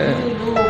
อ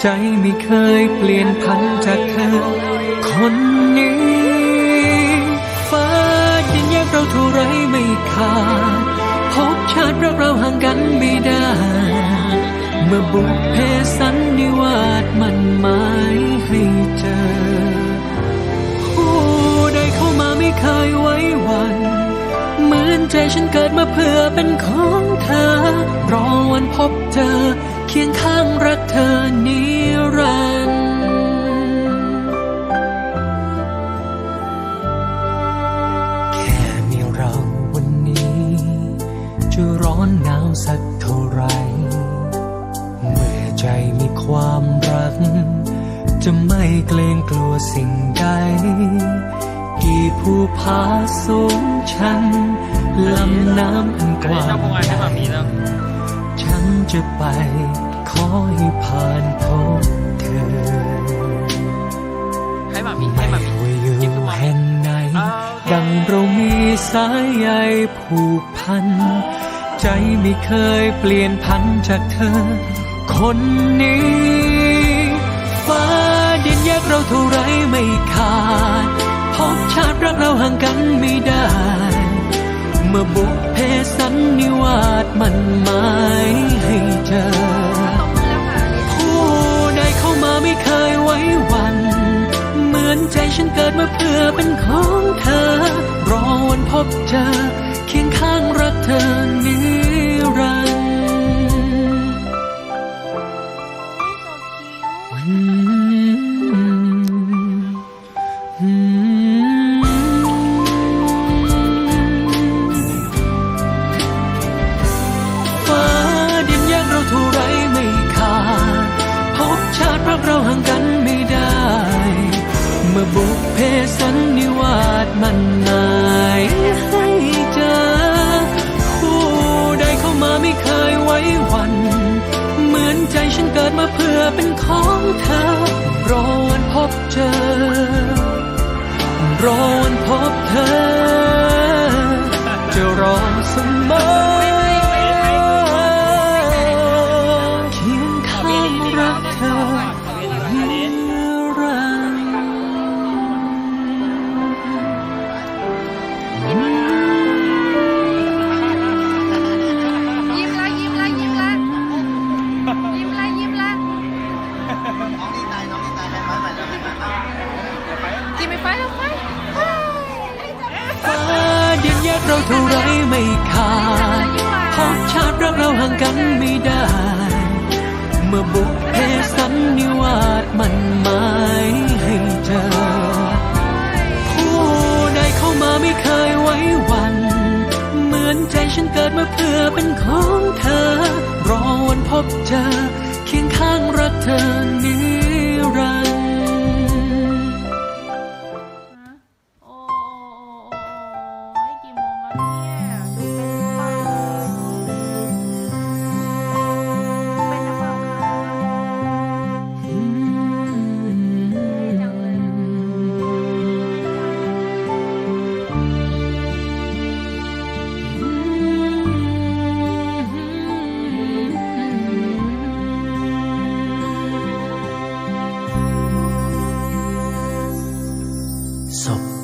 ใจไม่เคยเปลี่ยนพันจากเธอ คนนี้ ฟ้าดินแยกเราเท่าไรไม่ขาดพบชาติรักเราห่างกันไม่ได้ เมื่อบุพเพสันนิวาสมันหมายให้เจอ ผู้ใดเข้ามาไม่เคยไว้วันเหมือนใจฉันเกิดมาเพื่อเป็นของเธอ รอวันพบเจอ เคียงข้างรักเธอนิรันดร์แค่มีเราวันนี้ จะร้อนหนาวสักเท่าไหรเมื่อใจมีความรัก จะไม่เกรงกลัวสิ่งใด กี่ภูผาสูงชันลำน้ำอันกว้างใหญ่ จะไป ขอให้ผ่านพบเธอให้มามีให้มามีว่าอยู่แห่งไหน ดังเรามีสายใยผูกพัน ใจไม่เคยเปลี่ยนพันจากเธอ คนนี้ฟ้าดินแยกเราเท่าไรไม่ขาดพบชาติรักเราห่างกันไม่ได้ เมื่อบุพเพสันนิวาสมันหมายให้เจอผู้ใดเข้ามาไม่เคยไว้วัน เหมือนใจฉันเกิดมาเพื่อเป็นของเธอ รอวันพบเจอ เคียงข้างรักเธอนิรันดร์ มาเพื่อเป็นของเธอ รอวันพบเจอ รอวันพบเธอ กเราเท่าไรไม่ขาดพบชาติรักเราห่างกันไม่ได้ เมื่อบุพเพสันนิวาสมันหมายให้เจอผู้ใดเข้ามาไม่เคยไว้วัน เหมือนใจฉันเกิดมาเพื่อเป็นของเธอ รอวันพบเจอเคียงข้างรักเธอนิ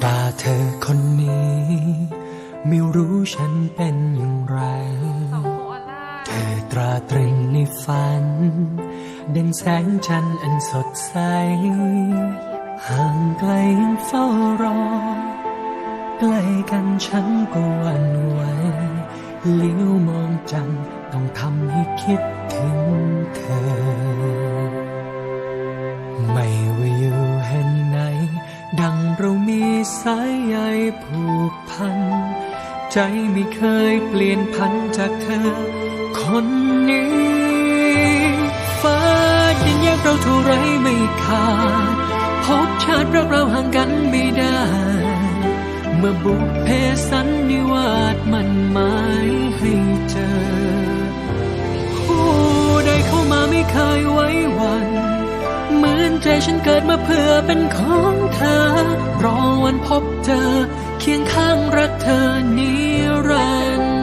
ตาเธอคนนี้ ไม่รู้ฉันเป็นอย่างไร เธอตราตรึงในฝัน ดังแสงจันทร์อันสดใส ห่างไกลยังเฝ้ารอ ใกล้กันฉันก็หวันไหวเลี้ยวมองจันทร์ต้องทำให้คิดถึงเธอ ไม่ ดังเรามีสายใยผูกพัน ใจไม่เคยเปลี่ยนพันจากเธอ คนนี้ฟ้าดินแยกเราเท่าไรไม่ขาดพบชาติรักเราห่างกันไม่ได้ เมื่อบุพเพสันนิวาสมันหมายให้เจอ ผู้ใดเข้ามาไม่เคยไว้วัน เหมือนใจฉันเกิดมาเพื่อเป็นของเธอ รอวันพบเจอเคียงข้างรักเธอนิรันดร์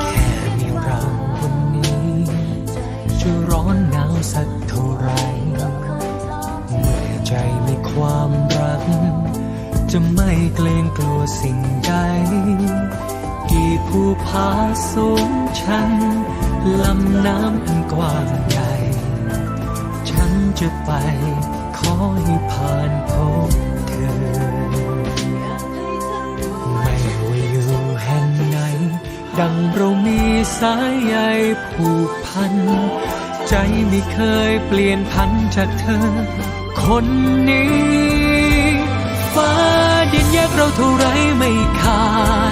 แค่มีเราวันนี้ จะร้อนหนาวสักเท่าไหรเมื่อใจมีความรัก จะไม่เกรงกลัวสิ่งใด กี่ภูผาสูงชัน ลำน้ำอันกว้างใหญ่ ฉันจะไปขอให้ผ่านพบเธอ ไม่ว่าอยู่แห่งไหน ดังเรามีสายใยผูกพัน ใจไม่เคยเปลี่ยนพันจากเธอ คนนี้ ฟ้าดินแยกเราเท่าไรไม่ขาด